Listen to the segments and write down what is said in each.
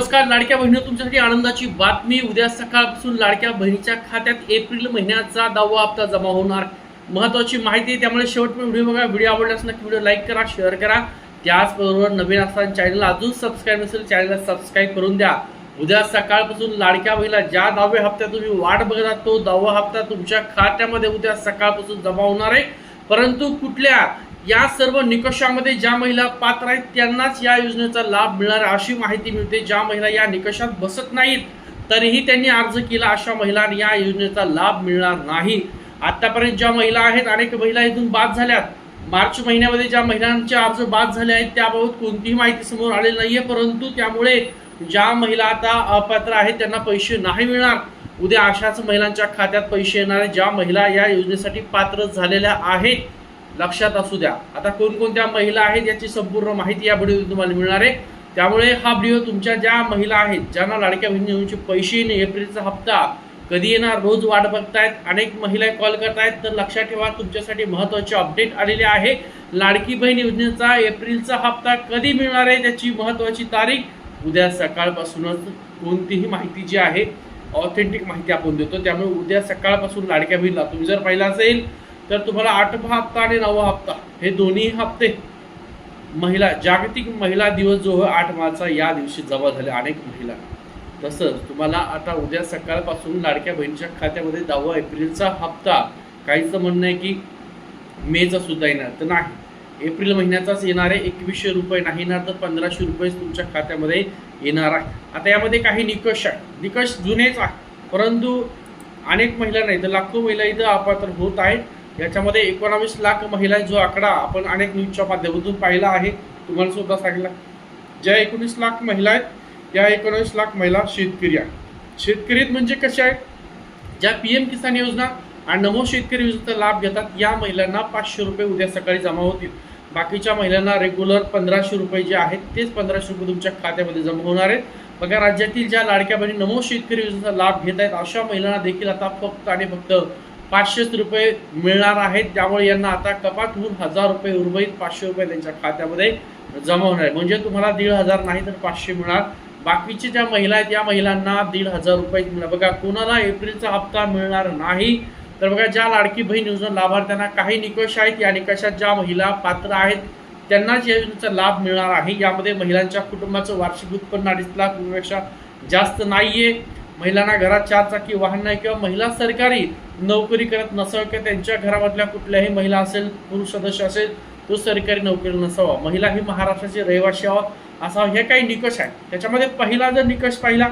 नमस्कार लाडक्या बहिणी तुमच्यासाठी आनंदाची बातमी. उद्या सकाळपासून लाडक्या बहिणीच्या खात्यात एप्रिल महिन्याचा दहावा हप्ता जमा होणार. महत्वाची माहिती त्यामुळे शेवटपर्यंत व्हिडिओ बघा. व्हिडिओ आवडल्यास नक्की व्हिडिओ लाईक करा शेअर करा. त्याचबरोबर नवीन असताना चॅनलला अजून सबस्क्राईब नसेल चॅनलला सबस्क्राईब करून द्या. उद्या सकाळपासून लाडक्या बहिणीला ज्या दहाव्या हप्त्यात तुम्ही वाट बघता तो दहावा हप्ता तुमच्या खात्यामध्ये उद्या सकाळपासून जमा होणार आहे. परंतु कुठल्या या सर्व निकषामध्ये ज्या महिला पात्र आहेत त्यांनाच या योजनेचा लाभ मिळणार अशी माहिती मिळते. ज्या महिला या निकषात बसत नाहीत तरीही त्यांनी अर्ज केला अशा महिलांना या योजनेचा लाभ मिळणार नाही. आतापर्यंत ज्या महिला आहेत अनेक महिला इथून बाद झाल्यात. मार्च महिन्यामध्ये ज्या महिलांचे अर्ज बाद झाले आहेत त्याबाबत कोणतीही माहिती समोर आलेली नाहीये परंतु त्यामुळे ज्या महिला आता अपात्र आहेत त्यांना पैसे नाही मिळणार. उद्या अशाच महिलांच्या खात्यात पैसे येणार ज्या महिला या योजनेसाठी पात्र झालेल्या आहेत लक्षात असू द्या. आता कोणकोणत्या महिला आहेत याची संपूर्ण माहिती या व्हिडिओ तुम्हाला मिळणार आहे. त्यामुळे हा व्हिडिओ तुमच्या ज्या महिला आहेत ज्यांना लाडक्या बहिणी योजनेचे पैसे येणे एप्रिलचा हप्ता कधी येणार रोज वाट बघतायत अनेक महिला कॉल करतायत तर लक्षात ठेवा तुमच्यासाठी महत्त्वाचे अपडेट आलेले आहे. लाडकी बहीण योजनेचा एप्रिलचा हप्ता कधी मिळणार आहे त्याची महत्वाची तारीख उद्या सकाळपासूनच कोणतीही माहिती जी आहे ऑथेंटिक माहिती आपण देतो. त्यामुळे उद्या सकाळपासून लाडक्या बहिणीला तुम्ही जर पाहिलं असेल तर तुम्हाला आठवा हप्ता आणि नववा हप्ता हे दोन्ही हप्ते. महिला जागतिक महिला दिवस जो आहे आठ मार्चचा या दिवशी जमा झाले अनेक महिला. तसंच तुम्हाला आता उद्या सकाळपासून लाडक्या बहिणीच्या खात्यामध्ये दहावा एप्रिलचा हप्ता. काहीचं म्हणणं आहे की मेचा सुद्धा येणार तर नाही. एप्रिल महिन्याचाच येणार आहे एकवीसशे रुपये नाही येणार तर पंधराशे रुपये तुमच्या खात्यामध्ये येणार आहे. आता यामध्ये काही निकष आहे. निकष जुनेच आहे. परंतु अनेक महिला नाही तर लाखो महिला इथं अपात्र होत आहेत. याच्यामध्ये एकोणावीस लाख महिला जो आकडा आपण अनेक न्यूजच्या माध्यमातून पाहिला आहे तुम्हाला सुद्धा सांगितला. ज्या एकोणीस लाख महिला आहेत या एकोणावीस लाख महिला शेतकरी आहेत. शेतकरी म्हणजे कशा आहेत? ज्या पी एम किसान योजना आणि नमो शेतकरी योजनेचा लाभ घेतात या महिलांना पाचशे रुपये उद्या सकाळी जमा होतील. बाकीच्या महिलांना रेग्युलर पंधराशे रुपये जे आहेत तेच पंधराशे रुपये तुमच्या खात्यामध्ये जमा होणार आहेत. बघा राज्यातील ज्या लाडक्या बहिणी नमो शेतकरी योजनेचा लाभ घेत आहेत अशा महिलांना देखील आता फक्त आणि फक्त पाचशेच रुपये मिळणार आहेत. त्यामुळे यांना आता कपात होऊन हजार रुपये उर्वरित पाचशे रुपये त्यांच्या खात्यामध्ये जमा होणार आहे म्हणजे तुम्हाला दीड हजार नाही तर पाचशे मिळणार. बाकीचे ज्या महिला आहेत या महिलांना दीड हजार रुपये मिळणार. बघा कोणाला एप्रिलचा हप्ता मिळणार नाही तर बघा ज्या लाडकी बहीण योजना लाभार्थ्यांना काही निकष आहेत या निकषात ज्या महिला पात्र आहेत त्यांनाच या योजनेचा लाभ मिळणार आहे. यामध्ये महिलांच्या कुटुंबाचं वार्षिक उत्पन्न अडीच लाख रुपयापेक्षा जास्त नाहीये. महिलांना घरात चार चाकी वाहन नाही किंवा महिला सरकारी नोकरी करत नसावं किंवा त्यांच्या घरामधल्या कुठल्याही महिला असेल पुरुष सदस्य असेल तो सरकारी नोकरी नसावा. महिला ही महाराष्ट्राची रहिवाशी हवा असा हे काही निकष आहे. त्याच्यामध्ये पहिला जर निकष पाहिला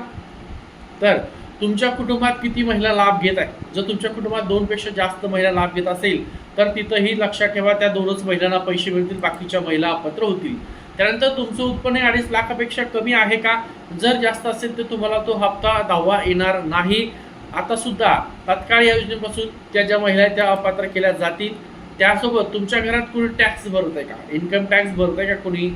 तर तुमच्या कुटुंबात किती महिला लाभ घेत आहे जर तुमच्या कुटुंबात दोनपेक्षा जास्त महिला लाभ घेत असेल तर तिथंही लक्षात ठेवा त्या दोनच महिलांना पैसे मिळतील बाकीच्या महिला अपत्र होतील. त्यानंतर तुमचं उत्पन्न अडीच लाखापेक्षा कमी आहे का? जर जास्त असेल तर तुम्हाला तो हप्ता दहावा येणार नाही. आता सुद्धा तत्काळ या योजनेपासून त्या ज्या महिला त्या अपात्र केल्या जातील. त्यासोबत तुमच्या घरात कोणी टॅक्स भरत आहे का? इन्कम टॅक्स भरत आहे का कोणी?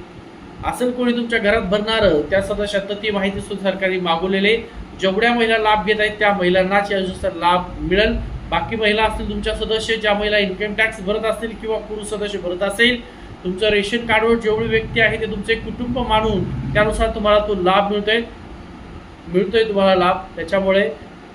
असेल कोणी तुमच्या घरात भरणार त्या सदस्यात ती माहिती सुद्धा सरकारी मागवलेले जेवढ्या महिला लाभ घेत आहेत त्या महिलांनाच या योजनेचा लाभ मिळेल. बाकी महिला असतील तुमच्या सदस्य ज्या महिला इन्कम टॅक्स भरत असतील किंवा पुरुष सदस्य भरत असेल तुमचं रेशन कार्डवर जेवढी व्यक्ती आहे ते तुमचे कुटुंब मानून त्यानुसार तुम्हाला तो लाभ मिळतोय. मिळतोय तुम्हाला लाभ. त्याच्यामुळे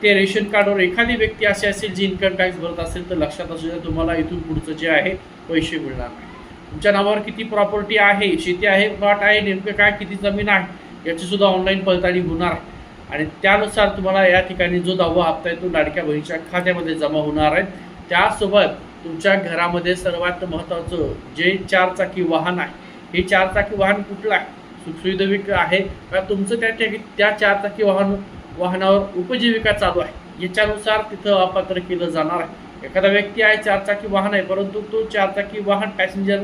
ते रेशन कार्डवर एखादी व्यक्ती अशी असेल जी इन्कम टॅक्स भरत असेल तर लक्षात असू द्या तुम्हाला इथून पुढचं जे आहे पैसे मिळणार नाही. तुमच्या नावावर किती प्रॉपर्टी आहे शेती आहे प्लॉट आहे नेमकं काय किती जमीन आहे याची सुद्धा ऑनलाईन पडताळणी होणार आहे. आणि त्यानुसार तुम्हाला या ठिकाणी जो दहावा हप्ता आहे तो लाडक्या बहिणीच्या खात्यामध्ये जमा होणार आहे. त्यासोबत तुमच्या घरामध्ये सर्वात महत्त्वाचं जे चारचाकी वाहन आहे हे चारचाकी वाहन कुठलं आहे? सुखसुविधा आहे का तुमचं त्या ठिकाणी त्या चारचाकी वाहन वाहनावर उपजीविका चालू आहे? याच्यानुसार तिथं अपात्र केलं जाणार आहे. एखादा व्यक्ती आहे चारचाकी वाहन आहे परंतु तो चारचाकी वाहन पॅसेंजर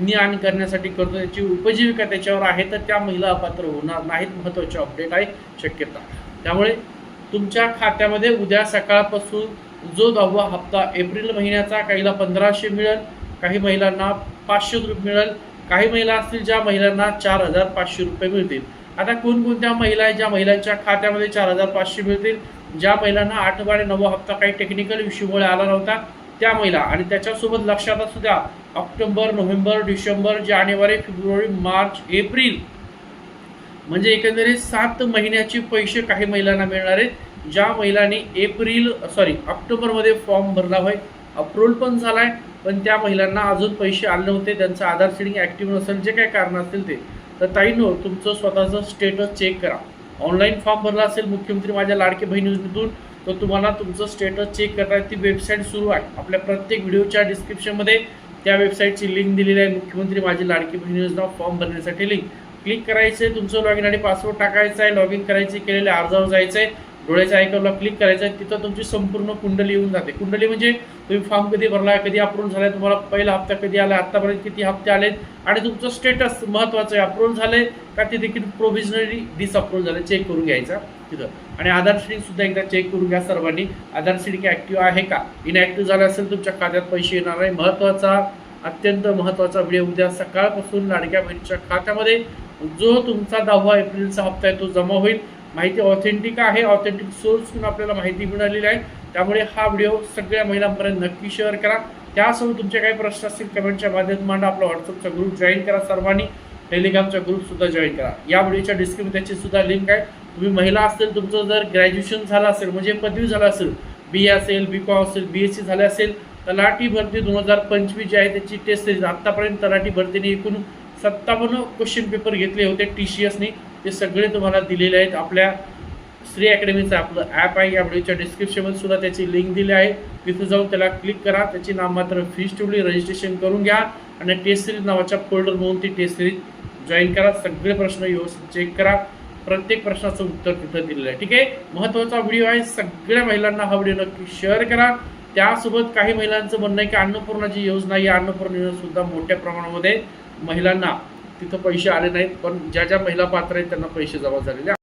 नि आण करण्यासाठी करतो त्याची उपजीविका त्याच्यावर आहे तर त्या महिला अपात्र होणार नाहीत महत्त्वाचे अपडेट आहे शक्यता. त्यामुळे तुमच्या खात्यामध्ये उद्या सकाळपासून जो दहावा हप्ता एप्रिल महिन्याचा काहीला पंधराशे मिळेल काही महिलांना पाचशे रुपये मिळेल काही महिला असतील ज्या महिलांना चार हजार पाचशे रुपये मिळतील. आता कोणकोणत्या महिला आहेत ज्या महिलांच्या खात्यामध्ये चार हजार पाचशे मिळतील? ज्या महिलांना आठवा आणि नववा हप्ता काही टेक्निकल इश्यूमुळे आला नव्हता त्या महिला. आणि त्याच्यासोबत लक्षात असू द्या ऑक्टोबर नोव्हेंबर डिसेंबर जानेवारी फेब्रुवारी मार्च एप्रिल. म्हणजे एकंदरीत सात महिन्याचे पैसे काही महिलांना मिळणार आहेत. ज्या महिलांनी एप्रिल सॉरी ऑक्टोबरमध्ये फॉर्म भरला होय अप्रूव्हल पण झाला आहे पण त्या महिलांना अजून पैसे आले नव्हते त्यांचं आधार सेडिंग ॲक्टिव्ह नसेल जे काही कारण असतील ते. तर ताईनो तुमचं स्वतःचं स्टेटस चेक करा. ऑनलाईन फॉर्म भरला असेल मुख्यमंत्री माझ्या लाडके बहीण योजनेतून तर तुम्हाला तुमचं स्टेटस चेक करता ती वेबसाईट सुरू आहे. आपल्या प्रत्येक व्हिडिओच्या डिस्क्रिप्शनमध्ये त्या वेबसाईटची लिंक दिलेली आहे. मुख्यमंत्री माझी लाडकी बहीण योजना फॉर्म भरण्यासाठी लिंक क्लिक करायचं आहे तुमचं लॉग इन आणि पासवर्ड टाकायचं आहे लॉग इन करायचे केलेल्या अर्जावर जायचं आहे डोळ्याच्या आयकॉनला क्लिक करायचं आहे तिथं तुमची संपूर्ण कुंडली येऊन जाते. कुंडली म्हणजे तुम्ही फॉर्म कधी भरला कधी अप्रूव्ह झालाय तुम्हाला पहिला हप्ता कधी आला आत्तापर्यंत किती हप्ते आलेत आणि तुमचं स्टेटस महत्वाचं आहे. अप्रूव्ह झालंय का ते देखील प्रोव्हिजनली डिसअप्रूव्ह झालं चेक करून घ्यायचा तिथं. आणि आधार सीडिंग सुद्धा एकदा चेक करून घ्या सर्वांनी. आधार सीडिंग ऍक्टिव्ह आहे का? इनॅक्टिव्ह झालं असेल तुमच्या खात्यात पैसे येणार आहे. महत्त्वाचा अत्यंत महत्त्वाचा व्हिडिओ उद्या सकाळपासून लाडक्या बहिणीच्या खात्यामध्ये. जो तुमचा दहावा एप्रिलचा हप्ता आहे तो जमा होईल. माहिती ऑथेंटिक आहे ऑथेंटिक सोर्सकडून आपल्याला माहिती मिळालेली आहे. त्यामुळे हा व्हिडिओ सगळ्या महिलांपर्यंत नक्की शेअर करा. त्यासोबत तुमचे काही प्रश्न असतील कमेंटच्या माध्यमात मांडा. आपला व्हॉट्सअपचा ग्रुप जॉईन करा सर्वांनी. टेलिग्रामचा ग्रुपसुद्धा जॉईन करा. या व्हिडिओच्या डिस्क्रिप्शन सुद्धा लिंक आहे. तुम्ही महिला असेल तुमचं जर ग्रॅज्युएशन झालं असेल म्हणजे पदवी झालं असेल बी असेल बी कॉम असेल बी एस सी झाले असेल तलाठी भरती दोन हजार पंचवीस जी आहे त्याची टेस्ट सिरीज आत्तापर्यंत तलाठी भरतीने एकूण सत्तावन्न क्वेश्चन पेपर घेतले होते टी सी एसनी ते सगळे तुम्हाला दिलेले आहेत. आपल्या श्री अकॅडमीचं आपलं ॲप आहे. या व्हिडिओच्या डिस्क्रिप्शनमध्ये सुद्धा त्याची लिंक दिली आहे. तिथे जाऊन त्याला क्लिक करा. त्याची नाम मात्र फीस ठेवली. रजिस्ट्रेशन करून घ्या. आणि टेस्ट सिरीज नावाच्या फोल्डर म्हणून ती टेस्ट सिरीज जॉईन करा. सगळे प्रश्न व्यवस्थित चेक करा. प्रत्येक प्रश्नाचं उत्तर तिथं दिलेलं आहे. ठीक आहे? महत्त्वाचा व्हिडिओ आहे. सगळ्या महिलांना हा व्हिडिओ नक्की शेअर करा. त्यासोबत काही महिलांचं म्हणणं आहे की अन्नपूर्णाची योजना ही अन्नपूर्णा योजना सुद्धा मोठ्या प्रमाणामध्ये महिलांना तिथं पैसे आले नाहीत पण ज्या ज्या महिला पात्र आहेत त्यांना पैसे जमा झालेले